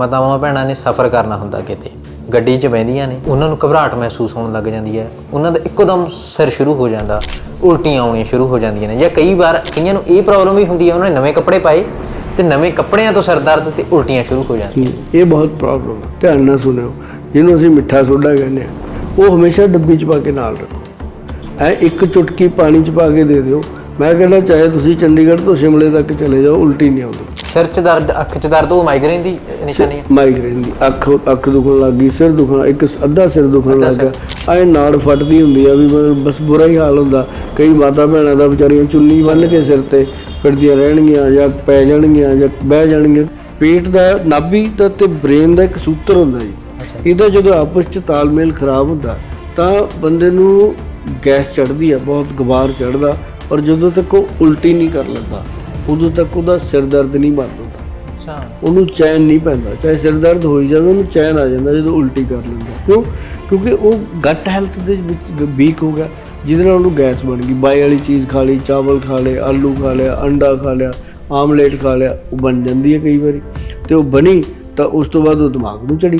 ਮਾਤਾਵਾਂ ਭੈਣਾਂ ਨੇ ਸਫ਼ਰ ਕਰਨਾ ਹੁੰਦਾ ਕਿਤੇ। ਗੱਡੀ 'ਚ ਬਹਿੰਦੀਆਂ ਨੇ, ਉਹਨਾਂ ਨੂੰ ਘਬਰਾਹਟ ਮਹਿਸੂਸ ਹੋਣ ਲੱਗ ਜਾਂਦੀ ਹੈ। ਉਹਨਾਂ ਦਾ ਇੱਕੋਦਮ ਸਿਰ ਸ਼ੁਰੂ ਹੋ ਜਾਂਦਾ, ਉਲਟੀਆਂ ਆਉਣੀਆਂ ਸ਼ੁਰੂ ਹੋ ਜਾਂਦੀਆਂ ਨੇ ਜਾਂ ਕਈ ਵਾਰ ਕਈਆਂ ਨੂੰ ਇਹ ਪ੍ਰੋਬਲਮ ਵੀ ਹੁੰਦੀ ਹੈ, ਉਹਨਾਂ ਨੇ ਨਵੇਂ ਕੱਪੜੇ ਪਾਏ ਤੇ ਨਵੇਂ ਕੱਪੜਿਆਂ ਤੋਂ ਸਿਰ ਦਰਦ ਤੇ ਉਲਟੀਆਂ ਸ਼ੁਰੂ ਹੋ ਜਾਂਦੀਆਂ ਇਹ ਬਹੁਤ ਪ੍ਰੋਬਲਮ ਹੈ। ਧਿਆਨ ਨਾਲ ਸੁਣਿਓ, ਜਿਹਨੂੰ ਅਸੀਂ ਮਿੱਠਾ ਸੋਡਾ ਕਹਿੰਦੇ ਆ ਉਹ ਹਮੇਸ਼ਾ ਡੱਬੀ 'ਚ ਪਾ ਕੇ ਨਾਲ ਰੱਖੋ। ਐ ਇੱਕ ਚੁਟਕੀ ਪਾਣੀ 'ਚ ਪਾ ਕੇ ਦੇ ਦਿਓ। ਮੈਂ ਕਹਿੰਦਾ ਚਾਹੇ ਤੁਸੀਂ ਚੰਡੀਗੜ੍ਹ ਤੋਂ ਸ਼ਿਮਲੇ ਤੱਕ ਚਲੇ ਜਾਓ, ਉਲਟੀ ਨਹੀਂ ਆਉਂਦੀ। ਸਿਰ 'ਚ ਦਰਦ ਅੱਖ 'ਚ ਦਰਦ ਉਹ ਮਾਈਗ੍ਰੇਨ ਦੀ ਨਿਸ਼ਾਨੀ ਹੈ ਮਾਈਗ੍ਰੇਨ ਦੀ ਅੱਖ ਅੱਖ ਦੁਖਣ ਲੱਗ ਗਈ ਸਿਰ ਦੁਖਣਾ ਇੱਕ ਅੱਧਾ ਸਿਰ ਦੁਖਣ ਲੱਗ ਗਿਆ। ਐ ਨਾੜ ਫਟਦੀ ਹੁੰਦੀ ਆ ਵੀ ਬਸ ਬੁਰਾ ਹੀ ਹਾਲ ਹੁੰਦਾ। ਕਈ ਮਾਤਾ ਭੈਣਾਂ ਦਾ ਵਿਚਾਰੀਆਂ ਚੁੰਨੀ ਬੰਨ੍ਹ ਕੇ ਸਿਰ ਤੇ ਫਿਰਦੀਆਂ ਰਹਿਣਗੀਆਂ ਜਾਂ ਪੈ ਜਾਣਗੀਆਂ ਜਾਂ ਬਹਿ ਜਾਣਗੀਆਂ। ਪੇਟ ਦਾ ਨਾਭੀ ਦਾ ਤੇ ਬ੍ਰੇਨ ਦਾ ਇੱਕ ਸੂਤਰ ਹੁੰਦਾ ਜੀ। ਇਹਦਾ ਜਦੋਂ ਆਪਸ ਚ ਤਾਲਮੇਲ ਖਰਾਬ ਹੁੰਦਾ ਤਾਂ ਬੰਦੇ ਨੂੰ ਗੈਸ ਚੜਦੀ ਆ ਬਹੁਤ ਗੁਬਾਰ ਚੜਦਾ ਔਰ ਜਦੋਂ ਤੱਕ ਉਹ ਉਲਟੀ ਨਹੀਂ ਕਰ ਲੈਂਦਾ। ਉਦੋਂ ਤੱਕ ਉਹਦਾ ਸਿਰ ਦਰਦ ਨਹੀਂ ਬੰਦ ਹੁੰਦਾ। ਅੱਛਾ। ਉਹਨੂੰ ਚੈਨ ਨਹੀਂ ਪੈਂਦਾ। ਚਾਹੇ ਸਿਰ ਦਰਦ ਹੋਈ ਜਾਵੇ ਉਹਨੂੰ ਚੈਨ ਆ ਜਾਂਦਾ ਜਦੋਂ ਉਲਟੀ ਕਰ ਲੈਂਦਾ। ਕਿਉਂ? ਕਿਉਂਕਿ ਉਹ ਗੱਟ ਹੈਲਥ ਦੇ ਵਿੱਚ ਵੀਕ ਹੋ ਗਿਆ। ਜਿਹਦੇ ਨਾਲ ਉਹਨੂੰ ਗੈਸ ਬਣ ਗਈ। ਬਾਈ ਵਾਲੀ ਚੀਜ਼ ਖਾ ਲਈ ਚਾਵਲ ਖਾ ਲਏ ਆਲੂ ਖਾ ਲਿਆ ਅੰਡਾ ਖਾ ਲਿਆ ਆਮਲੇਟ ਖਾ ਲਿਆ ਉਹ ਬਣ ਜਾਂਦੀ ਹੈ ਕਈ ਵਾਰੀ। ਤੇ ਉਹ ਬਣੀ ਤਾਂ ਉਸ ਤੋਂ ਬਾਅਦ ਉਹ ਦਿਮਾਗ ਨੂੰ ਚੜੀ।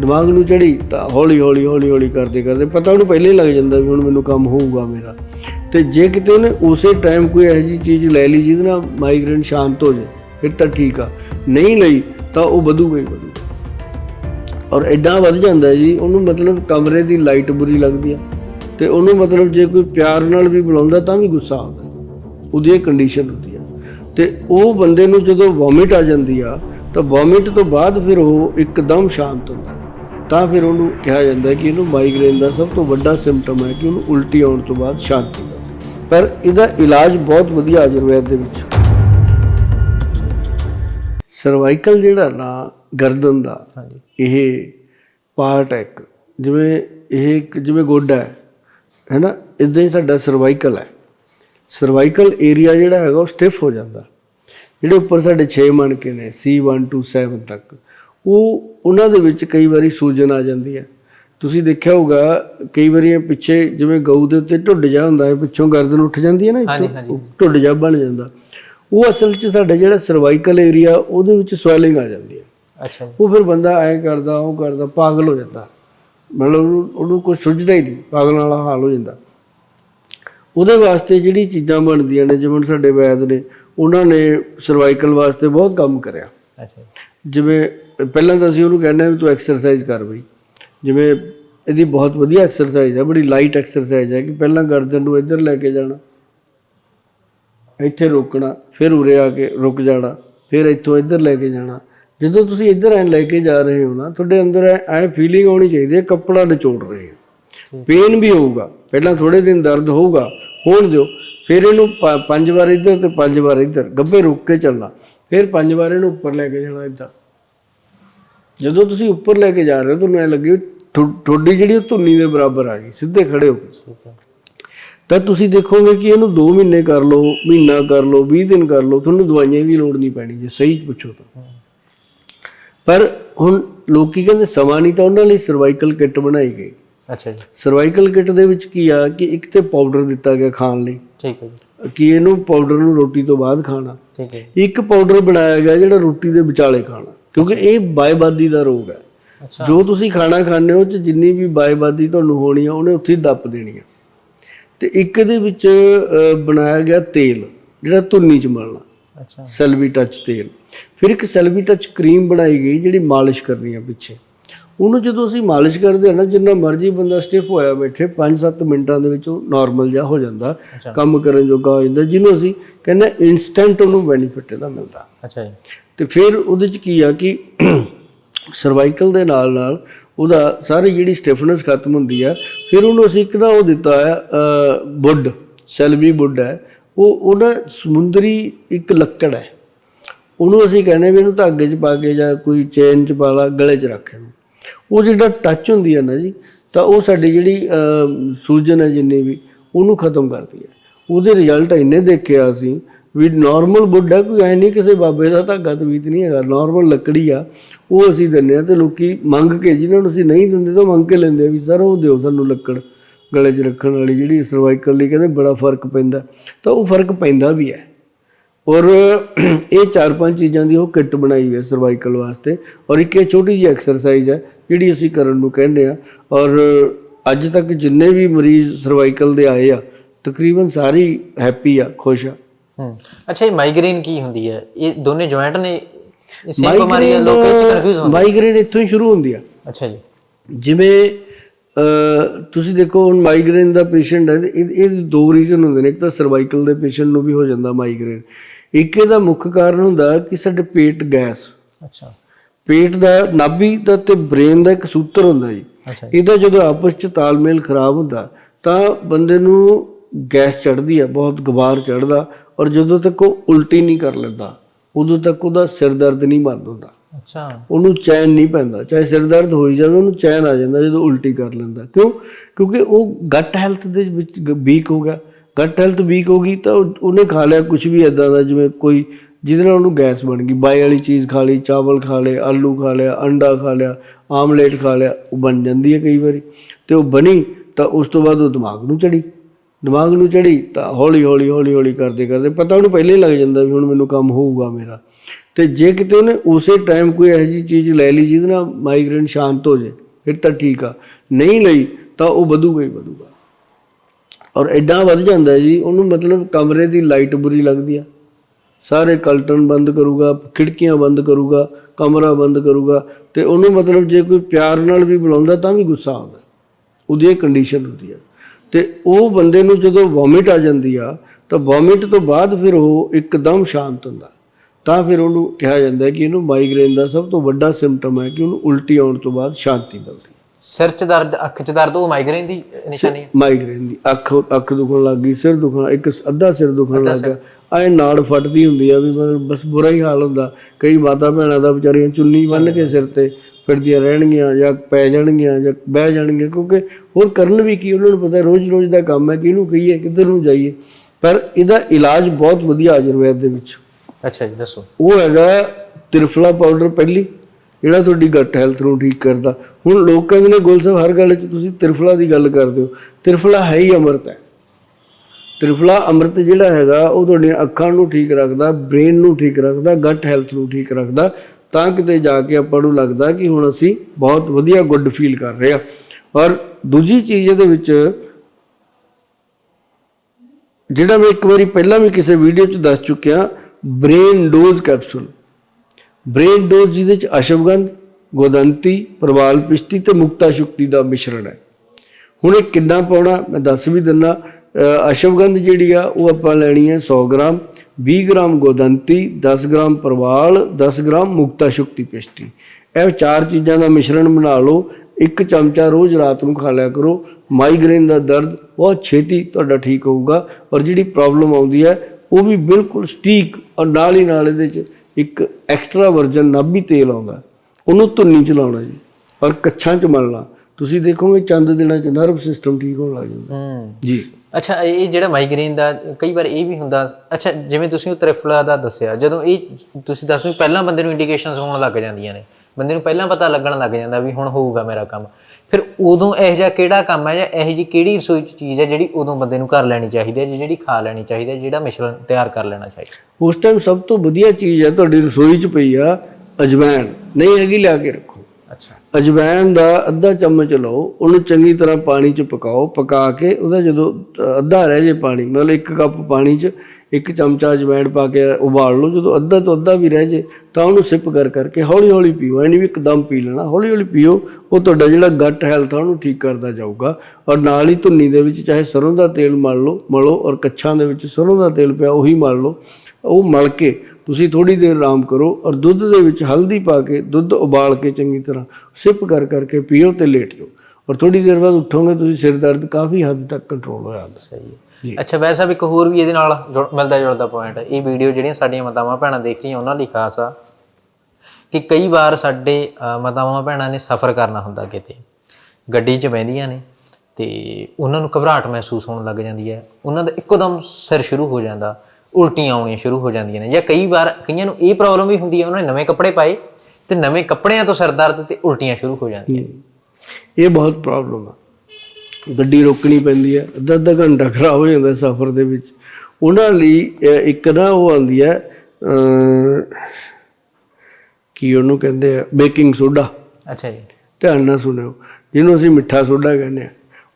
ਦਿਮਾਗ ਨੂੰ ਚੜੀ ਤਾਂ ਹੌਲੀ ਹੌਲੀ ਹੌਲੀ ਹੌਲੀ ਕਰਦੇ ਕਰਦੇ ਪਤਾ ਉਹਨੂੰ ਪਹਿਲੇ ਹੀ ਲੱਗ ਜਾਂਦਾ ਵੀ ਹੁਣ ਮੈਨੂੰ ਕੰਮ ਹੋਊਗਾ ਮੇਰਾ। ਤੇ ਜੇ ਕਿਤੇ ਉਹਨੇ ਉਸੇ ਟਾਈਮ ਕੋਈ ਇਹੋ ਜਿਹੀ ਚੀਜ਼ ਲੈ ਲਈ ਜਿਹਦੇ ਨਾਲ ਮਾਈਗ੍ਰੇਨ ਸ਼ਾਂਤ ਹੋ ਜਾਏ, ਫਿਰ ਤਾਂ ਠੀਕ ਆ। ਨਹੀਂ ਲਈ, ਤਾਂ ਉਹ ਵਧੂਗਾ ਹੀ ਵਧੂਗਾ। ਔਰ ਐਡਾ ਵੱਧ ਜਾਂਦਾ ਜੀ, ਉਹਨੂੰ ਮਤਲਬ ਕਮਰੇ ਦੀ ਲਾਈਟ ਬੁਰੀ ਲੱਗਦੀ ਆ। ਤੇ ਉਹਨੂੰ ਮਤਲਬ ਜੇ ਕੋਈ ਪਿਆਰ ਨਾਲ ਵੀ ਬੁਲਾਉਂਦਾ, ਤਾਂ ਵੀ ਗੁੱਸਾ ਆਉਂਦਾ। ਉਹਦੀ ਇਹ ਕੰਡੀਸ਼ਨ ਹੁੰਦੀ ਆ। ਤੇ ਉਹ ਬੰਦੇ ਨੂੰ ਜਦੋਂ ਵੋਮਿਟ ਆ ਜਾਂਦੀ ਆ, ਤਾਂ ਵੋਮਿਟ ਤੋਂ ਬਾਅਦ ਫਿਰ ਉਹ ਇੱਕਦਮ ਸ਼ਾਂਤ ਹੁੰਦਾ। ਤਾਂ ਫਿਰ ਉਹਨੂੰ ਕਿਹਾ ਜਾਂਦਾ ਕਿ ਇਹਨੂੰ ਮਾਈਗ੍ਰੇਨ ਦਾ ਸਭ ਤੋਂ ਵੱਡਾ ਸਿੰਪਟਮ ਹੈ ਕਿ ਉਹਨੂੰ ਉਲਟੀ ਆਉਣ ਤੋਂ ਬਾਅਦ ਸ਼ਾਂਤ ਹੁੰਦਾ। ਪਰ ਇਹਦਾ ਇਲਾਜ ਬਹੁਤ ਵਧੀਆ ਆਯੁਰਵੈਦ ਦੇ ਵਿੱਚ। ਸਰਵਾਈਕਲ ਜਿਹੜਾ ਨਾ ਗਰਦਨ ਦਾ ਇਹ ਪਾਰਟ ਹੈ ਇੱਕ। ਜਿਵੇਂ ਇਹ ਇੱਕ ਜਿਵੇਂ ਗੋਡਾ ਹੈ ਹੈਨਾ? ਇਦਾਂ ਹੀ ਸਾਡਾ ਸਰਵਾਈਕਲ ਹੈ। ਸਰਵਾਈਕਲ ਏਰੀਆ ਜਿਹੜਾ ਹੈਗਾ ਉਹ ਸਟਿਫ ਹੋ ਜਾਂਦਾ। ਜਿਹੜੇ ਉੱਪਰ ਸਾਡੇ 6 ਮਣਕੇ ਨੇ C1 to 7 ਤੱਕ ਉਹ ਉਹਨਾਂ ਦੇ ਵਿੱਚ ਕਈ ਵਾਰੀ ਸੂਜਨ ਆ ਜਾਂਦੀ ਹੈ। ਤੁਸੀਂ ਦੇਖਿਆ ਹੋਊਗਾ ਕਈ ਵਾਰੀ ਇਹ ਪਿੱਛੇ ਜਿਵੇਂ ਗਊ ਦੇ ਉੱਤੇ ਢੁੱਡ ਜਾ ਹੁੰਦਾ ਹੈ ਪਿੱਛੋਂ ਗਰਦਨ ਉੱਠ ਜਾਂਦੀ ਹੈ ਨਾ ਢੁੱਡ ਜਾ ਬਣ ਜਾਂਦਾ। ਉਹ ਅਸਲ 'ਚ ਸਾਡਾ ਜਿਹੜਾ ਸਰਵਾਈਕਲ ਏਰੀਆ ਉਹਦੇ ਵਿੱਚ ਸਵੈਲਿੰਗ ਆ ਜਾਂਦੀ ਹੈ। ਅੱਛਾ ਉਹ ਫਿਰ ਬੰਦਾ ਐ ਕਰਦਾ ਉਹ ਕਰਦਾ ਪਾਗਲ ਹੋ ਜਾਂਦਾ। ਮਤਲਬ ਉਹਨੂੰ ਕੁਝ ਸੁਝਦਾ ਹੀ ਨਹੀਂ ਪਾਗਲ ਵਾਲਾ ਹਾਲ ਹੋ ਜਾਂਦਾ। ਉਹਦੇ ਵਾਸਤੇ ਜਿਹੜੀ ਚੀਜ਼ਾਂ ਬਣਦੀਆਂ ਨੇ ਜਿਵੇਂ ਸਾਡੇ ਵੈਦ ਨੇ ਉਹਨਾਂ ਨੇ ਸਰਵਾਈਕਲ ਵਾਸਤੇ ਬਹੁਤ ਕੰਮ ਕਰਿਆ। ਅੱਛਾ ਜਿਵੇਂ ਪਹਿਲਾਂ ਤਾਂ ਅਸੀਂ ਉਹਨੂੰ ਕਹਿੰਦੇ ਆ ਵੀ ਤੂੰ ਐਕਸਰਸਾਈਜ਼ ਕਰ ਬਈ। ਜਿਵੇਂ ਇਹਦੀ ਬਹੁਤ ਵਧੀਆ ਐਕਸਰਸਾਈਜ਼ ਹੈ, ਬੜੀ ਲਾਈਟ ਐਕਸਰਸਾਈਜ਼ ਹੈ ਕਿ ਪਹਿਲਾਂ ਗਰਦਨ ਨੂੰ ਇੱਧਰ ਲੈ ਕੇ ਜਾਣਾ, ਇੱਥੇ ਰੋਕਣਾ, ਫਿਰ ਉਰੇ ਆ ਕੇ ਰੁਕ ਜਾਣਾ, ਫਿਰ ਇੱਥੋਂ ਇੱਧਰ ਲੈ ਕੇ ਜਾਣਾ। ਜਦੋਂ ਤੁਸੀਂ ਇੱਧਰ ਐ ਲੈ ਕੇ ਜਾ ਰਹੇ ਹੋ ਨਾ, ਤੁਹਾਡੇ ਅੰਦਰ ਐ ਫੀਲਿੰਗ ਆਉਣੀ ਚਾਹੀਦੀ ਹੈ, ਕੱਪੜਾ ਨਿਚੋੜ ਰਹੇ ਹੋ। ਪੇਨ ਵੀ ਹੋਊਗਾ, ਪਹਿਲਾਂ ਥੋੜੇ ਦਿਨ ਦਰਦ ਹੋਊਗਾ, ਹੋਣ ਦਿਓ, ਫਿਰ ਇਹਨੂੰ ਪ- ਪੰਜ ਵਾਰ ਇੱਧਰ ਤੇ ਪੰਜ ਵਾਰ ਇੱਧਰ, ਗੱਭੇ ਰੁਕ ਕੇ ਚੱਲਣਾ, ਫਿਰ ਪੰਜ ਵਾਰ ਇਹਨੂੰ ਉੱਪਰ ਲੈ ਕੇ ਜਾਣਾ ਇੱਦਾਂ ਜਦੋਂ ਤੁਸੀਂ ਉੱਪਰ ਲੈ ਕੇ ਜਾ ਰਹੇ ਹੋ ਤੁਹਾਨੂੰ ਐ ਲੱਗੇ ਠੋਡੀ ਜਿਹੜੀ ਉਹ ਧੁੰਨੀ ਦੇ ਬਰਾਬਰ ਆ ਗਈ ਸਿੱਧੇ ਖੜੇ ਹੋ ਕੇ। ਤਾਂ ਤੁਸੀਂ ਦੇਖੋਗੇ ਕਿ ਇਹਨੂੰ 2 ਮਹੀਨੇ ਕਰ ਲਓ ਮਹੀਨਾ ਕਰ ਲਓ 20 ਦਿਨ ਕਰ ਲਓ ਤੁਹਾਨੂੰ ਦਵਾਈਆਂ ਦੀ ਲੋੜ ਨਹੀਂ ਪੈਣੀ ਜੇ ਸਹੀ ਪੁੱਛੋ ਤਾਂ। ਪਰ ਹੁਣ ਲੋਕੀ ਕਹਿੰਦੇ ਸਮਾਂ ਨਹੀਂ ਤਾਂ ਉਹਨਾਂ ਲਈ ਸਰਵਾਈਕਲ ਕਿੱਟ ਬਣਾਈ ਗਈ। ਅੱਛਾ ਜੀ। ਸਰਵਾਈਕਲ ਕਿੱਟ ਦੇ ਵਿੱਚ ਕੀ ਆ ਕਿ ਇੱਕ ਤੇ ਪਾਊਡਰ ਦਿੱਤਾ ਗਿਆ ਖਾਣ ਲਈ। ਠੀਕ ਹੈ ਜੀ। ਕਿ ਇਹਨੂੰ ਪਾਊਡਰ ਨੂੰ ਰੋਟੀ ਤੋਂ ਬਾਅਦ ਖਾਣਾ। ਠੀਕ ਹੈ ਇੱਕ ਪਾਊਡਰ ਬਣਾਇਆ ਗਿਆ ਜਿਹੜਾ ਰੋਟੀ ਦੇ ਵਿਚਾਲੇ ਖਾਣਾ। ਕਿਉਂਕਿ ਇਹ ਬਾਇਬਾਦੀ ਦਾ ਰੋਗ ਹੈ। ਜੋ ਤੁਸੀਂ ਖਾਣਾ ਖਾਂਦੇ ਹੋ ਚ ਜਿੰਨੀ ਵੀ ਬਾਇਬਾਦੀ ਤੁਹਾਨੂੰ ਹੋਣੀ ਆ ਉਹਨੇ ਉੱਥੇ ਹੀ ਦੱਪ ਦੇਣੀ ਆ। ਤੇ ਇੱਕ ਦੇ ਵਿੱਚ ਬਣਾਇਆ ਗਿਆ ਤੇਲ ਜਿਹੜਾ ਧੁੰਨੀ ਚ ਮਲਣਾ। ਅੱਛਾ। ਸੈਲਵੀ ਟੱਚ ਤੇਲ। ਫਿਰ ਇੱਕ ਸੈਲਵੀ ਟੱਚ ਕਰੀਮ ਬਣਾਈ ਗਈ ਜਿਹੜੀ ਮਾਲਿਸ਼ ਕਰਨੀ ਆ ਪਿੱਛੇ। ਉਹਨੂੰ ਜਦੋਂ ਅਸੀਂ ਮਾਲਿਸ਼ ਕਰਦੇ ਆ ਨਾ ਜਿੰਨਾ ਮਰਜ਼ੀ ਬੰਦਾ ਸਟਿਫ ਹੋਇਆ ਬੈਠੇ 5-7 ਮਿੰਟਾਂ ਦੇ ਵਿੱਚ ਉਹ ਨਾਰਮਲ ਜਿਹਾ ਹੋ ਜਾਂਦਾ। ਕੰਮ ਕਰਨ ਜੋਗਾ ਹੋ ਜਾਂਦਾ ਜਿਹਨੂੰ ਅਸੀਂ ਕਹਿੰਦੇ ਇਨਸਟੈਂਟ ਉਹਨੂੰ ਬੈਨੀਫਿਟ ਇਹਦਾ ਮਿਲਦਾ। ਅੱਛਾ ਜੀ। ਤੇ ਫਿਰ ਉਹਦੇ ਚ ਕੀ ਆ ਕਿ ਸਰਵਾਈਕਲ ਦੇ ਨਾਲ ਨਾਲ ਉਹਦਾ ਸਾਰੀ ਜਿਹੜੀ ਸਟਿਫਨੈਸ ਖਤਮ ਹੁੰਦੀ ਆ, ਫਿਰ ਉਹਨੂੰ ਅਸੀਂ ਇੱਕ ਨਾ ਉਹ ਦਿੱਤਾ ਆ ਬੁੱਡ ਸੈਲਵੀ ਬੁੱਡ ਹੈ। ਉਹ, ਉਹਦਾ ਸਮੁੰਦਰੀ ਇੱਕ ਲੱਕੜ ਹੈ। ਉਹਨੂੰ ਅਸੀਂ ਕਹਿੰਦੇ ਵੀ ਇਹਨੂੰ ਧਾਗੇ 'ਚ ਪਾ ਕੇ ਜਾਂ ਕੋਈ ਚੇਨ 'ਚ ਪਾ ਲਾ, ਗਲੇ 'ਚ ਰੱਖ ਇਹਨੂੰ। ਉਹ ਜਿਹੜਾ ਟੱਚ ਹੁੰਦੀ ਹੈ ਨਾ ਜੀ, ਤਾਂ ਉਹ ਸਾਡੀ ਜਿਹੜੀ ਸੂਜਨ ਹੈ ਜਿੰਨੀ ਵੀ, ਉਹਨੂੰ ਖਤਮ ਕਰਦੀ ਹੈ। ਉਹਦੇ ਰਿਜ਼ਲਟ ਇੰਨੇ ਦੇਖਿਆ ਅਸੀਂ ਵੀ ਨਾਰਮਲ ਬੁੱਢ ਹੈ ਕੋਈ ਐ ਨਹੀਂ ਕਿਸੇ ਬਾਬੇ ਦਾ ਧਾਗਾ ਤਵੀਤ ਨਹੀਂ ਹੈਗਾ ਨਾਰਮਲ ਲੱਕੜੀ ਆ, ਉਹ ਅਸੀਂ ਦਿੰਦੇ ਆ ਤੇ ਲੋਕੀ ਮੰਗ ਕੇ, ਜਿਨ੍ਹਾਂ ਨੂੰ ਅਸੀਂ ਨਹੀਂ ਦਿੰਦੇ ਤਾਂ ਮੰਗ ਕੇ ਲੈਂਦੇ ਵੀ ਸਰ ਉਹ ਦਿਓ ਸਾਨੂੰ ਲੱਕੜ ਗਲੇ 'ਚ ਰੱਖਣ ਵਾਲੀ ਜਿਹੜੀ ਸਰਵਾਈਕਲ ਲਈ ਕਹਿੰਦੇ ਬੜਾ ਫ਼ਰਕ ਪੈਂਦਾ। ਤਾਂ ਉਹ ਫ਼ਰਕ ਪੈਂਦਾ ਵੀ ਹੈ। ਔਰ ਇਹ ਚਾਰ ਪੰਜ ਚੀਜ਼ਾਂ ਦੀ ਉਹ ਕਿੱਟ ਬਣਾਈ ਹੋਈ ਹੈ ਸਰਵਾਈਕਲ ਵਾਸਤੇ। ਔਰ ਇੱਕ ਇਹ ਛੋਟੀ ਜਿਹੀ ਐਕਸਰਸਾਈਜ਼ ਹੈ, ਜਿਹੜੀ ਅਸੀਂ ਕਰਨ ਨੂੰ ਕਹਿੰਦੇ ਆ ਔਰ ਅੱਜ ਤੱਕ ਜਿੰਨੇ ਵੀ ਮਰੀਜ਼ ਸਰਵਾਈਕਲ ਦੇ ਆਏ ਆ, ਤਕਰੀਬਨ ਸਾਰੇ ਹੈਪੀ ਆ, ਖੁਸ਼ ਆ। ਹੂੰ। ਅੱਛਾ ਇਹ ਮਾਈਗ੍ਰੇਨ ਕੀ ਹੁੰਦੀ ਹੈ? ਇਹ ਦੋਨੇ ਜੁਆਇੰਟ ਨੇ? ਇਹ ਸੇਮ ਬਿਮਾਰੀ ਹੈ ਲੋਕ ਇਹ ਕਨਫਿਊਜ਼ ਹੁੰਦੇ ਮਾਈਗ੍ਰੇਨ ਇੱਥੋਂ ਹੀ ਸ਼ੁਰੂ ਹੁੰਦੀ ਆ। ਅੱਛਾ ਜੀ। ਜਿਵੇਂ ਤੁਸੀਂ ਦੇਖੋ ਹੁਣ ਮਾਈਗ੍ਰੇਨ ਦਾ ਪੇਸ਼ੈਂਟ ਹੈ ਇਹ ਦੋ ਰੀਜ਼ਨ ਹੁੰਦੇ ਨੇ। ਇੱਕ ਤਾਂ ਸਰਵਾਈਕਲ ਦੇ ਪੇਸ਼ੈਂਟ ਨੂੰ ਵੀ ਹੋ ਜਾਂਦਾ ਮਾਈਗ੍ਰੇਨ ਇੱਕ ਇਹਦਾ ਮੁੱਖ ਕਾਰਨ ਹੁੰਦਾ ਕਿ ਸਾਡੇ ਪੇਟ ਗੈਸ। ਅੱਛਾ। ਪੇਟ ਦਾ ਨਾਭੀ ਦਾ ਤੇ ਬ੍ਰੇਨ ਦਾ ਇੱਕ ਸੂਤਰ ਹੁੰਦਾ ਜੀ। ਇਹਦਾ ਜਦੋਂ ਆਪਸ ਚ ਤਾਲਮੇਲ ਖਰਾਬ ਹੁੰਦਾ ਤਾਂ ਬੰਦੇ ਨੂੰ ਗੈਸ ਚੜਦੀ ਆ ਬਹੁਤ ਗੁਬਾਰ ਚੜਦਾ ਔਰ ਜਦੋਂ ਤੱਕ ਉਹ ਉਲਟੀ ਨਹੀਂ ਕਰ ਲੈਂਦਾ ਉਦੋਂ ਤੱਕ ਉਹਦਾ ਸਿਰ ਦਰਦ ਨਹੀਂ ਬੰਦ ਹੁੰਦਾ। ਅੱਛਾ। ਉਹਨੂੰ ਚੈਨ ਨਹੀਂ ਪੈਂਦਾ। ਚਾਹੇ ਸਿਰ ਦਰਦ ਹੋਈ ਜਾਵੇ ਉਹਨੂੰ ਚੈਨ ਆ ਜਾਂਦਾ ਜਦੋਂ ਉਲਟੀ ਕਰ ਲੈਂਦਾ। ਕਿਉਂ? ਕਿਉਂਕਿ ਉਹ ਗੱਟ ਹੈਲਥ ਦੇ ਵਿੱਚ ਵੀਕ ਹੋ ਗਿਆ। ਗੱਟ ਹੈਲਥ ਵੀਕ ਹੋ ਗਈ ਤਾਂ ਉਹ- ਉਹਨੇ ਖਾ ਲਿਆ ਕੁਝ ਵੀ ਇਦਾਂ ਦਾ ਜਿਵੇਂ ਕੋਈ ਜਿਹਦੇ ਨਾਲ ਉਹਨੂੰ ਗੈਸ ਬਣ ਗਈ। ਬਾਈ ਵਾਲੀ ਚੀਜ਼ ਖਾ ਲਈ ਚਾਵਲ ਖਾ ਲਏ ਆਲੂ ਖਾ ਲਿਆ ਅੰਡਾ ਖਾ ਲਿਆ ਆਮਲੇਟ ਖਾ ਲਿਆ ਉਹ ਬਣ ਜਾਂਦੀ ਹੈ ਕਈ ਵਾਰੀ। ਤੇ ਉਹ ਬਣੀ ਤਾਂ ਉਸ ਤੋਂ ਬਾਅਦ ਉਹ ਦਿਮਾਗ ਨੂੰ ਚੜੀ। ਦਿਮਾਗ ਨੂੰ ਚੜੀ ਤਾਂ ਹੌਲੀ ਹੌਲੀ ਹੌਲੀ ਹੌਲੀ ਕਰਦੇ ਕਰਦੇ ਪਤਾ ਉਹਨੂੰ ਪਹਿਲੇ ਹੀ ਲੱਗ ਜਾਂਦਾ ਵੀ ਹੁਣ ਮੈਨੂੰ ਕੰਮ ਹੋਊਗਾ ਮੇਰਾ। ਤੇ ਜੇ ਕਿਤੇ ਉਹਨੇ ਉਸੇ ਟਾਈਮ ਕੋਈ ਇਹੋ ਜਿਹੀ ਚੀਜ਼ ਲੈ ਲਈ ਜਿਹਦੇ ਨਾਲ ਮਾਈਗ੍ਰੇਨ ਸ਼ਾਂਤ ਹੋ ਜੇ ਫਿਰ ਤਾਂ ਠੀਕ ਆ। ਨਹੀਂ ਲਈ ਤਾਂ ਉਹ ਵਧੂਗਾ ਹੀ ਵਧੂਗਾ। ਔਰ ਐਡਾ ਵੱਧ ਜਾਂਦਾ ਜੀ, ਉਹਨੂੰ ਮਤਲਬ ਕਮਰੇ ਦੀ ਲਾਈਟ ਬੁਰੀ ਲੱਗਦੀ ਆ। ਸਾਰੇ ਕਲਟਨ ਬੰਦ ਕਰੂਗਾ, ਖਿੜਕੀਆਂ ਬੰਦ ਕਰੂਗਾ, ਕਮਰਾ ਬੰਦ ਕਰੂਗਾ ਤੇ ਉਹਨੂੰ ਮਤਲਬ ਜੇ ਕੋਈ ਪਿਆਰ ਨਾਲ ਵੀ ਬੁਲਾਉਂਦਾ ਤਾਂ ਵੀ ਗੁੱਸਾ ਆਉਂਦਾ। ਉਹਦੀ ਇਹ ਕੰਡੀਸ਼ਨ ਹੁੰਦੀ ਆ। ਤੇ ਉਹ ਬੰਦੇ ਨੂੰ ਜਦੋਂ ਵੋਮਿਟ ਆ ਜਾਂਦੀ ਆ ਤਾਂ ਵੋਮਿਟ ਤੋਂ ਬਾਅਦ ਫਿਰ ਉਹ ਇੱਕਦਮ ਸ਼ਾਂਤ ਹੁੰਦਾ। ਤਾਂ ਫਿਰ ਉਹਨੂੰ ਕਿਹਾ ਜਾਂਦਾ ਕਿ ਇਹਨੂੰ ਮਾਈਗ੍ਰੇਨ ਦਾ ਸਭ ਤੋਂ ਵੱਡਾ ਸਿੰਪਟਮ ਹੈ ਕਿ ਉਹਨੂੰ ਉਲਟੀ ਆਉਣ ਤੋਂ ਬਾਅਦ ਸ਼ਾਂਤੀ ਮਿਲਦੀ। ਸਿਰ 'ਚ ਦਰਦ ਅੱਖ 'ਚ ਦਰਦ ਉਹ ਮਾਈਗ੍ਰੇਨ ਦੀ ਨਿਸ਼ਾਨੀ ਹੈ? ਮਾਈਗ੍ਰੇਨ ਦੀ। ਅੱਖ ਅੱਖ ਦੁਖਣ ਲੱਗ ਗਈ ਸਿਰ ਦੁਖਣ ਇੱਕ ਅੱਧਾ ਸਿਰ ਦੁਖਣ ਲੱਗ ਗਿਆ। ਐ ਨਾੜ ਫਟਦੀ ਹੁੰਦੀ ਆ ਵੀ ਮਤਲਬ ਬਸ ਬੁਰਾ ਹੀ ਹਾਲ ਹੁੰਦਾ। ਕਈ ਮਾਤਾ ਭੈਣਾਂ ਦਾ ਵਿਚਾਰੀਆਂ ਚੁੰਨੀ ਬੰਨ੍ਹ ਕੇ ਸਿਰ ਤੇ ਫਿਰਦੀਆਂ ਰਹਿਣਗੀਆਂ ਜਾਂ ਪੈ ਜਾਣਗੀਆਂ ਜਾਂ ਬਹਿ ਜਾਣਗੀਆਂ ਕਿਉਂਕਿ ਹੋਰ ਕਰਨ ਵੀ ਕੀ ਉਹਨਾਂ ਨੂੰ ਪਤਾ ਰੋਜ਼-ਰੋਜ਼ ਦਾ ਕੰਮ ਹੈ ਕਿ ਇਹਨੂੰ ਕਹੀਏ ਕਿੱਧਰ ਨੂੰ ਜਾਈਏ। ਪਰ ਇਹਦਾ ਇਲਾਜ ਬਹੁਤ ਵਧੀਆ ਆਯੁਰਵੈਦ ਦੇ ਵਿੱਚ। ਅੱਛਾ ਜੀ ਦੱਸੋ। ਉਹ ਹੈਗਾ ਤ੍ਰਿਫਲਾ ਪਾਊਡਰ ਪਹਿਲੀ ਜਿਹੜਾ ਤੁਹਾਡੀ ਗੱਟ ਹੈਲਥ ਨੂੰ ਠੀਕ ਕਰਦਾ। ਹੁਣ ਲੋਕ ਕਹਿੰਦੇ ਨੇ ਗੋਲ ਸਾਹਿਬ ਹਰ ਗੱਲ 'ਚ ਤੁਸੀਂ ਤ੍ਰਿਫਲਾ ਦੀ ਗੱਲ ਕਰਦੇ ਹੋ। ਤ੍ਰਿਫਲਾ ਹੈ ਹੀ ਅੰਮ੍ਰਿਤ ਹੈ। ਤ੍ਰਿਫਲਾ ਅੰਮ੍ਰਿਤ ਜਿਹੜਾ ਹੈਗਾ ਉਹ ਤੁਹਾਡੀਆਂ ਅੱਖਾਂ ਨੂੰ ਠੀਕ ਰੱਖਦਾ ਬ੍ਰੇਨ ਨੂੰ ਠੀਕ ਰੱਖਦਾ ਗੱਟ ਹੈਲਥ ਨੂੰ ਠੀਕ ਰੱਖਦਾ। ਤਾਂ ਕਿਤੇ ਜਾ ਕੇ ਆਪਾਂ ਨੂੰ ਲੱਗਦਾ ਕਿ ਹੁਣ ਅਸੀਂ ਬਹੁਤ ਵਧੀਆ ਗੁੱਡ ਫੀਲ ਕਰ ਰਹੇ ਆ ਔਰ ਦੂਜੀ ਚੀਜ਼ ਇਹਦੇ ਵਿੱਚ, ਜਿਹੜਾ ਮੈਂ ਇੱਕ ਵਾਰੀ ਪਹਿਲਾਂ ਵੀ ਕਿਸੇ ਵੀਡੀਓ 'ਚ ਦੱਸ ਚੁੱਕਿਆ brain dose capsule brain dose ਜਿਹਦੇ 'ਚ ਅਸ਼ਵਗੰਧ ਗੋਦੰਤੀ, ਪ੍ਰਵਾਲ ਪਿਸ਼ਟੀ ਤੇ ਮੁਕਤਾ ਸ਼ੁਕਤੀ ਦਾ ਮਿਸ਼ਰਣ ਹੈ। ਹੁਣ ਇਹ ਕਿੰਨਾ ਪਾਉਣਾ ਮੈਂ ਦੱਸ ਵੀ ਦਿੰਦਾ ਅਸ਼ਵਗੰਧ ਜਿਹੜੀ ਆ, ਉਹ ਆਪਾਂ ਲੈਣੀ ਹੈ 100 ਗ੍ਰਾਮ। 20 ਗ੍ਰਾਮ ਗੋਦੰਤੀ 10 ਗ੍ਰਾਮ ਪ੍ਰਵਾਲ 10 ਗ੍ਰਾਮ ਮੁਕਤਾ ਸ਼ੁਕਤੀ ਪਿਸ਼ਟੀ। ਇਹ ਚਾਰ ਚੀਜ਼ਾਂ ਦਾ ਮਿਸ਼ਰਣ ਬਣਾ ਲਓ। ਇੱਕ ਚਮਚਾ ਰੋਜ਼ ਰਾਤ ਨੂੰ ਖਾ ਲਿਆ ਕਰੋ। ਮਾਈਗ੍ਰੇਨ ਦਾ ਦਰਦ ਬਹੁਤ ਛੇਤੀ ਤੁਹਾਡਾ ਠੀਕ ਹੋਊਗਾ ਔਰ ਜਿਹੜੀ ਪ੍ਰੋਬਲਮ ਆਉਂਦੀ ਹੈ ਉਹ ਵੀ ਬਿਲਕੁਲ ਸਟੀਕ ਔਰ ਨਾਲ ਹੀ ਨਾਲ ਇਹਦੇ 'ਚ ਇੱਕ ਐਕਸਟਰਾ ਵਰਜਨ ਨਾਭੀ ਤੇਲ ਆਉਂਦਾ। ਉਹਨੂੰ ਧੁੰਨੀ ਚ ਲਾਉਣਾ ਜੀ ਔਰ ਕੱਛਾਂ ਚ ਮਲਣਾ। ਤੁਸੀਂ ਦੇਖੋਗੇ ਚੰਦ ਦਿਨਾਂ ਚ ਨਰਵ ਸਿਸਟਮ ਠੀਕ ਹੋਣ ਲੱਗ ਜਾਂਦਾ। ਜੀ। ਅੱਛਾ ਇਹ ਜਿਹੜਾ ਮਾਈਗ੍ਰੇਨ ਦਾ ਕਈ ਵਾਰ ਇਹ ਵੀ ਹੁੰਦਾ। ਅੱਛਾ ਜਿਵੇਂ ਤੁਸੀਂ ਉਹ ਤ੍ਰਿਫਲਾ ਦਾ ਦੱਸਿਆ ਜਦੋਂ ਇਹ ਤੁਸੀਂ ਦੱਸੋ ਪਹਿਲਾਂ ਬੰਦੇ ਨੂੰ ਇੰਡੀਕੇਸ਼ਨਸ ਹੋਣ ਲੱਗ ਜਾਂਦੀਆਂ ਨੇ। ਬੰਦੇ ਨੂੰ ਪਹਿਲਾਂ ਪਤਾ ਲੱਗਣ ਲੱਗ ਜਾਂਦਾ ਵੀ ਹੁਣ ਹੋਊਗਾ ਮੇਰਾ ਕੰਮ। ਫਿਰ ਉਦੋਂ ਇਹ ਜਿਹਾ ਕਿਹੜਾ ਕੰਮ ਹੈ ਜਾਂ ਇਹ ਜੀ ਕਿਹੜੀ ਰਸੋਈ ਚ ਚੀਜ਼ ਹੈ ਜਿਹੜੀ ਉਦੋਂ ਬੰਦੇ ਨੂੰ ਕਰ ਲੈਣੀ ਚਾਹੀਦੀ ਹੈ ਜਿਹੜੀ ਖਾ ਲੈਣੀ ਚਾਹੀਦੀ ਹੈ ਜਿਹੜਾ ਮਿਸ਼ਰਣ ਤਿਆਰ ਕਰ ਲੈਣਾ ਚਾਹੀਦਾ? ਉਸ ਟਾਈਮ ਸਭ ਤੋਂ ਵਧੀਆ ਚੀਜ਼ ਹੈ ਤੁਹਾਡੀ ਰਸੋਈ ਚ ਪਈ ਆ ਅਜਵਾਇਣ। ਨਹੀਂ ਹੈਗੀ ਲਿਆ ਕੇ ਰੱਖੋ। ਅੱਛਾ। ਅਜਵਾਇਣ ਦਾ ਅੱਧਾ ਚਮਚ ਲਓ, ਉਹਨੂੰ ਚੰਗੀ ਤਰ੍ਹਾਂ ਪਾਣੀ ਚ ਪਕਾਓ, ਪਕਾ ਕੇ ਉਹਦਾ ਜਦੋਂ ਅੱਧਾ ਰਹਿ ਜੇ ਪਾਣੀ, ਮਤਲਬ ਇੱਕ ਕੱਪ ਪਾਣੀ ਚ ਇੱਕ ਚਮਚਾ ਅਜਵਾਇਣ ਪਾ ਕੇ ਉਬਾਲ ਲਓ, ਜਦੋਂ ਅੱਧਾ ਤੋਂ ਅੱਧਾ ਵੀ ਰਹਿ ਜੇ, ਤਾਂ ਉਹਨੂੰ ਸਿਪ ਕਰ ਕਰਕੇ ਹੌਲੀ ਹੌਲੀ ਪੀਓ ਐਨੀ ਵੀ ਇੱਕਦਮ ਪੀ ਲੈਣਾ ਹੌਲੀ ਹੌਲੀ ਪੀਓ, ਉਹ ਤੁਹਾਡਾ ਜਿਹੜਾ ਗੱਟ ਹੈਲਥ ਆ, ਉਹਨੂੰ ਠੀਕ ਕਰਦਾ ਜਾਊਗਾ। ਔਰ ਨਾਲ ਹੀ ਧੁੰਨੀ ਦੇ ਵਿੱਚ ਚਾਹੇ ਸਰੋਂ ਦਾ ਤੇਲ ਮਲ ਲਓ, ਮਲੋ, ਔਰ ਕੱਛਾਂ ਦੇ ਵਿੱਚ ਸਰੋਂ ਦਾ ਤੇਲ ਪਿਆ, ਉਹੀ ਮਲ ਲਓ। ਉਹ ਮਲ ਕੇ ਤੁਸੀਂ ਥੋੜੀ ਦੇਰ ਆਰਾਮ ਕਰੋ ਔਰ ਦੁੱਧ ਦੇ ਵਿੱਚ ਹਲਦੀ ਪਾ ਕੇ ਦੁੱਧ ਉਬਾਲ ਕੇ ਚੰਗੀ ਤਰ੍ਹਾਂ ਸਿਪ ਕਰ ਕਰਕੇ ਪੀਓ ਤੇ ਲੇਟ ਜਾਓ। ਔਰ ਥੋੜੀ ਦੇਰ ਬਾਅਦ ਉੱਠੋਗੇ ਤੁਸੀਂ ਸਿਰ ਦਰਦ ਕਾਫੀ ਹੱਦ ਤੱਕ ਕੰਟਰੋਲ ਹੋ ਜਾਂਦਾ। ਸਹੀ ਹੈ। ਅੱਛਾ ਵੈਸਾ ਵੀ ਇੱਕ ਹੋਰ ਵੀ ਇਹਦੇ ਨਾਲ ਮਿਲਦਾ ਜੁਲਦਾ ਪੁਆਇੰਟ ਇਹ ਵੀਡੀਓ ਜਿਹੜੀਆਂ ਸਾਡੀਆਂ ਮਾਤਾਵਾਂ ਭੈਣਾਂ ਦੇਖ ਰਹੀਆਂ ਉਹਨਾਂ ਲਈ ਖਾਸ ਆ ਕਿ ਕਈ ਵਾਰ ਸਾਡੇ ਮਾਤਾਵਾਂ ਭੈਣਾਂ ਨੇ ਸਫ਼ਰ ਕਰਨਾ ਹੁੰਦਾ ਕਿਤੇ। ਗੱਡੀ 'ਚ ਬਹਿੰਦੀਆਂ ਨੇ ਤੇ ਉਹਨਾਂ ਨੂੰ ਘਬਰਾਹਟ ਮਹਿਸੂਸ ਹੋਣ ਲੱਗ ਜਾਂਦੀ ਹੈ। ਉਹਨਾਂ ਦਾ ਇੱਕੋਦਮ ਸਿਰ ਸ਼ੁਰੂ ਹੋ ਜਾਂਦਾ। ਉਲਟੀਆਂ ਆਉਣੀਆਂ ਸ਼ੁਰੂ ਹੋ ਜਾਂਦੀਆਂ ਨੇ। ਜਾਂ ਕਈ ਵਾਰ ਕਈਆਂ ਨੂੰ ਇਹ ਪ੍ਰੋਬਲਮ ਵੀ ਹੁੰਦੀ ਹੈ ਉਹਨਾਂ ਨੇ ਨਵੇਂ ਕੱਪੜੇ ਪਾਏ ਤੇ ਨਵੇਂ ਕੱਪੜਿਆਂ ਤੋਂ ਸਿਰ ਦਰਦ ਤੇ ਉਲਟੀਆਂ ਸ਼ੁਰੂ ਹੋ ਜਾਂਦੀਆਂ ਇਹ ਬਹੁਤ ਪ੍ਰੋਬਲਮ ਆ। ਗੱਡੀ ਰੋਕਣੀ ਪੈਂਦੀ ਹੈ ਅੱਧਾ ਅੱਧਾ ਘੰਟਾ ਖਰਾਬ ਹੋ ਜਾਂਦਾ ਸਫ਼ਰ ਦੇ ਵਿੱਚ। ਉਹਨਾਂ ਲਈ ਇੱਕ ਨਾ ਉਹ ਆਉਂਦੀ ਹੈ ਕੀ ਉਹਨੂੰ ਕਹਿੰਦੇ ਆ ਬੇਕਿੰਗ ਸੋਡਾ। ਅੱਛਾ ਜੀ। ਧਿਆਨ ਨਾਲ ਸੁਣਿਓ ਜਿਹਨੂੰ ਅਸੀਂ ਮਿੱਠਾ ਸੋਡਾ ਕਹਿੰਦੇ ਆ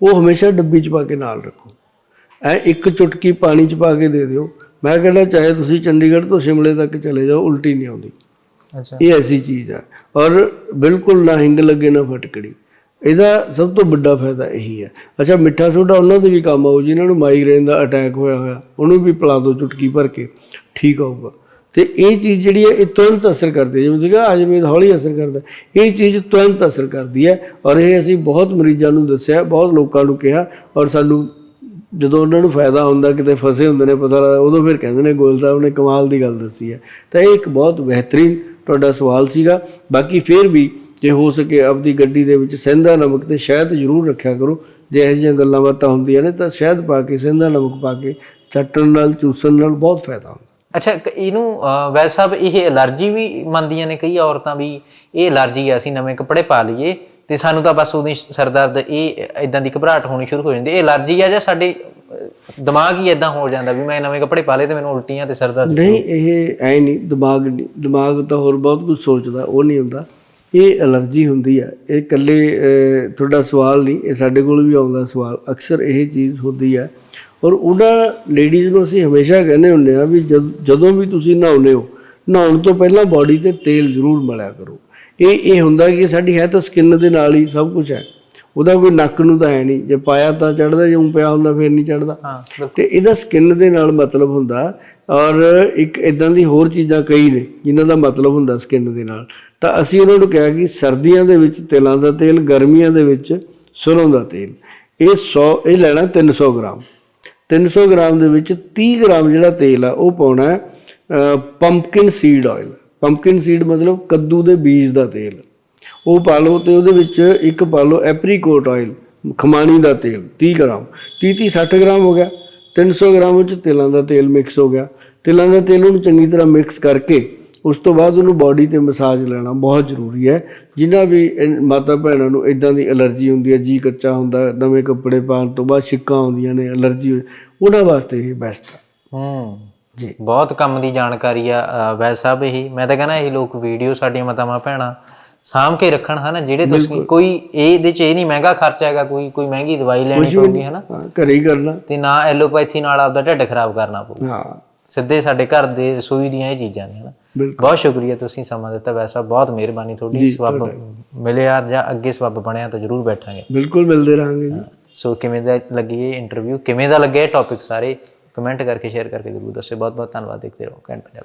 ਉਹ ਹਮੇਸ਼ਾ ਡੱਬੀ 'ਚ ਪਾ ਕੇ ਨਾਲ ਰੱਖੋ। ਐ ਇੱਕ ਚੁਟਕੀ ਪਾਣੀ 'ਚ ਪਾ ਕੇ ਦੇ ਦਿਓ ਮੈਂ ਕਹਿੰਦਾ ਚਾਹੇ ਤੁਸੀਂ ਚੰਡੀਗੜ੍ਹ ਤੋਂ ਸ਼ਿਮਲੇ ਤੱਕ ਚਲੇ ਜਾਓ ਉਲਟੀ ਨਹੀਂ ਆਉਂਦੀ। ਅੱਛਾ। ਇਹ ਐਸੀ ਚੀਜ਼ ਹੈ ਔਰ ਬਿਲਕੁਲ ਨਾ ਹਿੰਗ ਲੱਗੇ ਨਾ ਫਟਕੜੀ। ਇਹਦਾ ਸਭ ਤੋਂ ਵੱਡਾ ਫਾਇਦਾ ਇਹੀ ਹੈ ਅੱਛਾ ਮਿੱਠਾ ਸੋਡਾ ਉਹਨਾਂ ਦੇ ਵੀ ਕੰਮ ਆਊ ਜਿਨ੍ਹਾਂ ਨੂੰ ਮਾਈਗ੍ਰੇਨ ਦਾ ਅਟੈਕ ਹੋਇਆ ਹੋਇਆ ਉਹਨੂੰ ਵੀ ਪਿਲਾ ਦਿਓ ਚੁਟਕੀ ਭਰ ਕੇ ਠੀਕ ਆਊਗਾ। ਤੇ ਇਹ ਚੀਜ਼ ਜਿਹੜੀ ਹੈ ਇਹ ਤੁਰੰਤ ਅਸਰ ਕਰਦੀ ਹੈ ਜਿਵੇਂ ਤੁਸੀਂ ਕਿਹਾ ਆਯੁਰਵੇਦ ਹੌਲੀ ਅਸਰ ਕਰਦਾ। ਇਹ ਚੀਜ਼ ਤੁਰੰਤ ਅਸਰ ਕਰਦੀ ਹੈ ਔਰ ਇਹ ਅਸੀਂ ਬਹੁਤ ਮਰੀਜ਼ਾਂ ਨੂੰ ਦੱਸਿਆ ਬਹੁਤ ਲੋਕਾਂ ਨੂੰ ਕਿਹਾ ਔਰ ਸਾਨੂੰ ਜਦੋਂ ਉਹਨਾਂ ਨੂੰ ਫਾਇਦਾ ਹੁੰਦਾ ਕਿਤੇ ਫਸੇ ਹੁੰਦੇ ਨੇ ਪਤਾ ਲੱਗਦਾ ਉਦੋਂ ਫਿਰ ਕਹਿੰਦੇ ਨੇ ਗੋਇਲ ਸਾਹਿਬ ਨੇ ਕਮਾਲ ਦੀ ਗੱਲ ਦੱਸੀ ਹੈ। ਤਾਂ ਇਹ ਇੱਕ ਬਹੁਤ ਬਿਹਤਰੀਨ ਤੁਹਾਡਾ ਸਵਾਲ ਸੀਗਾ। ਬਾਕੀ ਫਿਰ ਵੀ ਜੇ ਹੋ ਸਕੇ ਆਪਦੀ ਗੱਡੀ ਦੇ ਵਿੱਚ ਸਹਿੰਦਾ ਨਮਕ ਤੇ ਸ਼ਹਿਦ ਜ਼ਰੂਰ ਰੱਖਿਆ ਕਰੋ। ਜੇ ਇਹੋ ਜਿਹੀਆਂ ਗੱਲਾਂ ਬਾਤਾਂ ਹੁੰਦੀਆਂ ਨੇ ਤਾਂ ਸ਼ਹਿਦ ਪਾ ਕੇ ਸਹਿੰਦਾ ਨਮਕ ਪਾ ਕੇ ਚੱਟਣ ਨਾਲ ਚੂਸਣ ਨਾਲ ਬਹੁਤ ਫਾਇਦਾ ਹੁੰਦਾ। ਅੱਛਾ ਇਹਨੂੰ ਅਹ, ਵੈਸੇ ਸਾਹਿਬ ਇਹ ਐਲਰਜੀ ਵੀ ਮੰਨਦੀਆਂ ਨੇ ਕਈ ਔਰਤਾਂ ਵੀ ਇਹ ਐਲਰਜੀ ਆ ਅਸੀਂ ਨਵੇਂ ਕੱਪੜੇ ਪਾ ਲਈਏ। ਤੇ ਸਾਨੂੰ ਤਾਂ ਬਸ ਉਹਦੀ ਸਿਰ ਦਰਦ ਇਹ ਇਦਾਂ ਦੀ ਘਬਰਾਹਟ ਹੋਣੀ ਸ਼ੁਰੂ ਹੋ ਜਾਂਦੀ ਇਹ ਐਲਰਜੀ ਆ ਜਾਂ ਸਾਡੇ ਦਿਮਾਗ ਹੀ ਇਦਾਂ ਹੋ ਜਾਂਦਾ ਵੀ ਮੈਂ ਨਵੇਂ ਕੱਪੜੇ ਪਾ ਲਏ ਤੇ ਮੈਨੂੰ ਉਲਟੀਆਂ ਤੇ ਸਿਰ ਦਰਦ ਨਹੀਂ ਇਹ ਐ ਨਹੀਂ ਦਿਮਾਗ ਦਿਮਾਗ ਤਾਂ ਹੋਰ ਬਹੁਤ ਕੁਝ ਸੋਚਦਾ ਉਹ ਨਹੀਂ ਹੁੰਦਾ। ਇਹ ਅਲਰਜੀ ਹੁੰਦੀ ਹੈ ਇਹ ਇਕੱਲੇ ਤੁਹਾਡਾ ਸਵਾਲ ਨਹੀਂ ਇਹ ਸਾਡੇ ਕੋਲ ਵੀ ਆਉਂਦਾ ਸਵਾਲ। ਅਕਸਰ ਇਹ ਚੀਜ਼ ਹੁੰਦੀ ਹੈ ਔਰ ਉਹਨਾਂ ਲੇਡੀਜ਼ ਨੂੰ ਅਸੀਂ ਹਮੇਸ਼ਾ ਕਹਿੰਦੇ ਹੁੰਦੇ ਆ ਵੀ ਜਦ- ਜਦੋਂ ਵੀ ਤੁਸੀਂ ਨਹਾਉਂਦੇ ਹੋ ਨਹਾਉਣ ਤੋਂ ਪਹਿਲਾਂ ਬਾਡੀ ਤੇ ਤੇਲ ਜ਼ਰੂਰ ਮਲਿਆ ਕਰੋ। ਇਹ ਇਹ ਹੁੰਦਾ ਕਿ ਸਾਡੀ ਹੈ ਤਾਂ ਸਕਿਨ ਦੇ ਨਾਲ ਹੀ ਸਭ ਕੁਝ ਹੈ। ਉਹਦਾ ਕੋਈ ਨੱਕ ਨੂੰ ਤਾਂ ਹੈ ਨਹੀਂ। ਜੇ ਪਾਇਆ ਤਾਂ ਚੜਦਾ ਜੇ ਉਂ ਪਿਆ ਹੁੰਦਾ ਫਿਰ ਨਹੀਂ ਚੜਦਾ ਤੇ ਇਹਦਾ ਸਕਿਨ ਦੇ ਨਾਲ ਮਤਲਬ ਹੁੰਦਾ ਔਰ ਇੱਕ ਇਦਾਂ ਦੀ ਹੋਰ ਚੀਜ਼ਾਂ ਕਈ ਨੇ ਜਿਨ੍ਹਾਂ ਦਾ ਮਤਲਬ ਹੁੰਦਾ ਸਕਿਨ ਦੇ ਨਾਲ। ਤਾਂ ਅਸੀਂ ਉਹਨਾਂ ਨੂੰ ਕਿਹਾ ਕਿ ਸਰਦੀਆਂ ਦੇ ਵਿੱਚ ਤਿਲਾਂ ਦਾ ਤੇਲ ਗਰਮੀਆਂ ਦੇ ਵਿੱਚ ਸਰੋਂ ਦਾ ਤੇਲ। ਇਹ 100 ਇਹ ਲੈਣਾ 300 ਗ੍ਰਾਮ। 300 ਗ੍ਰਾਮ ਦੇ ਵਿੱਚ 30 ਗ੍ਰਾਮ ਜਿਹੜਾ ਤੇਲ ਆ ਉਹ ਪਾਉਣਾ pumpkin seed oil pumpkin seed ਮਤਲਬ ਕੱਦੂ ਦੇ ਬੀਜ ਦਾ ਤੇਲ। ਉਹ ਪਾ ਲਓ ਤੇ ਉਹਦੇ ਵਿੱਚ ਇੱਕ ਪਾ ਲਓ ਐਪਰੀਕੋਟ ਆਇਲ ਖਮਾਣੀ ਦਾ ਤੇਲ 30 ਗ੍ਰਾਮ। 30 30 60 ਗ੍ਰਾਮ ਹੋ ਗਿਆ। 300 ਗ੍ਰਾਮ ਵਿੱਚ ਤਿਲਾਂ ਦਾ ਤੇਲ ਮਿਕਸ ਹੋ ਗਿਆ। ਤਿਲਾਂ ਦਾ ਤੇਲ ਨੂੰ ਚੰਗੀ ਤਰ੍ਹਾਂ ਮਿਕਸ ਕਰਕੇ ਉਸ ਤੋਂ ਬਾਅਦ ਉਹਨੂੰ ਬਾਡੀ ਤੇ ਮਸਾਜ ਲੈਣਾ ਬਹੁਤ ਜ਼ਰੂਰੀ ਹੈ। ਜਿਨ੍ਹਾਂ ਵੀ ਮਾਤਾ ਭੈਣਾਂ ਨੂੰ ਇਦਾਂ ਦੀ ਅਲਰਜੀ ਹੁੰਦੀ ਹੈ, ਜੀ ਕੱਚਾ ਹੁੰਦਾ, ਨਵੇਂ ਕੱਪੜੇ ਪਾਉਣ ਤੋਂ ਬਾਅਦ ਛਿੱਕਾਂ ਆਉਂਦੀਆਂ ਨੇ ਅਲਰਜੀ ਉਹਨਾਂ ਵਾਸਤੇ ਇਹ ਬੈਸਟ ਹੈ। ਹੂੰ। ਜੀ। ਬਹੁਤ ਕੰਮ ਦੀ ਜਾਣਕਾਰੀ ਆ ਵੈਸੇ ਸਾਹਿਬ ਇਹ। ਮੈਂ ਤਾਂ ਕਹਿੰਦਾ ਇਹ ਲੋਕ ਵੀਡੀਓ ਸਾਡੀਆਂ ਮਾਤਾਵਾਂ ਭੈਣਾਂ ਸਾਂਭ ਕੇ ਰੱਖਣ ਹਨਾ ਜਿਹੜੇ ਤੁਸੀਂ ਕੋਈ ਇਹ ਇਹਦੇ ਚ ਇਹ ਨਹੀਂ ਮਹਿੰਗਾ ਖਰਚਾ ਹੈਗਾ ਕੋਈ ਕੋਈ ਮਹਿੰਗੀ ਦਵਾਈ ਲੈਣੀ ਪਊਗੀ ਹਨਾ। ਘਰੇ ਹੀ ਕਰਨਾ ਤੇ ਨਾ ਐਲੋਪੈਥੀ ਨਾਲ ਆਪਦਾ ਢਿੱਡ ਖਰਾਬ ਕਰਨਾ ਪਊ। ਹਾਂ। ਸਿੱਧੇ ਸਾਡੇ ਘਰ ਦੇ ਰਸੋਈ ਦੀਆਂ ਇਹ ਚੀਜ਼ਾਂ ਨੇ ਹਨਾ। ਬਹੁਤ ਸ਼ੁਕਰੀਆ ਤੁਸੀਂ ਸਮਾਂ ਦਿੱਤਾ ਵੈਸਾ ਬਹੁਤ ਮਿਹਰਬਾਨੀ ਤੁਹਾਡੀ। ਸਬੱਬ ਮਿਲਿਆ ਜਾਂ ਅੱਗੇ ਸਬੱਬ ਬਣਿਆ ਤਾਂ ਜ਼ਰੂਰ ਬੈਠਾਂਗੇ। ਬਿਲਕੁਲ ਮਿਲਦੇ ਰਹਾਂਗੇ ਜੀ। ਸੋ ਕਿਵੇਂ ਦਾ ਲੱਗੀ ਇਹ ਇੰਟਰਵਿਊ ਕਿਵੇਂ ਦਾ ਲੱਗਿਆ ਇਹ ਟੌਪਿਕ ਸਾਰੇ? ਕਮੈਂਟ ਕਰਕੇ ਸ਼ੇਅਰ ਕਰਕੇ ਜ਼ਰੂਰ ਦੱਸਿਓ। ਬਹੁਤ ਬਹੁਤ ਧੰਨਵਾਦ। ਦੇਖਦੇ ਰਹੋ। ਕੈਂਟ ਪੰਜਾਬ।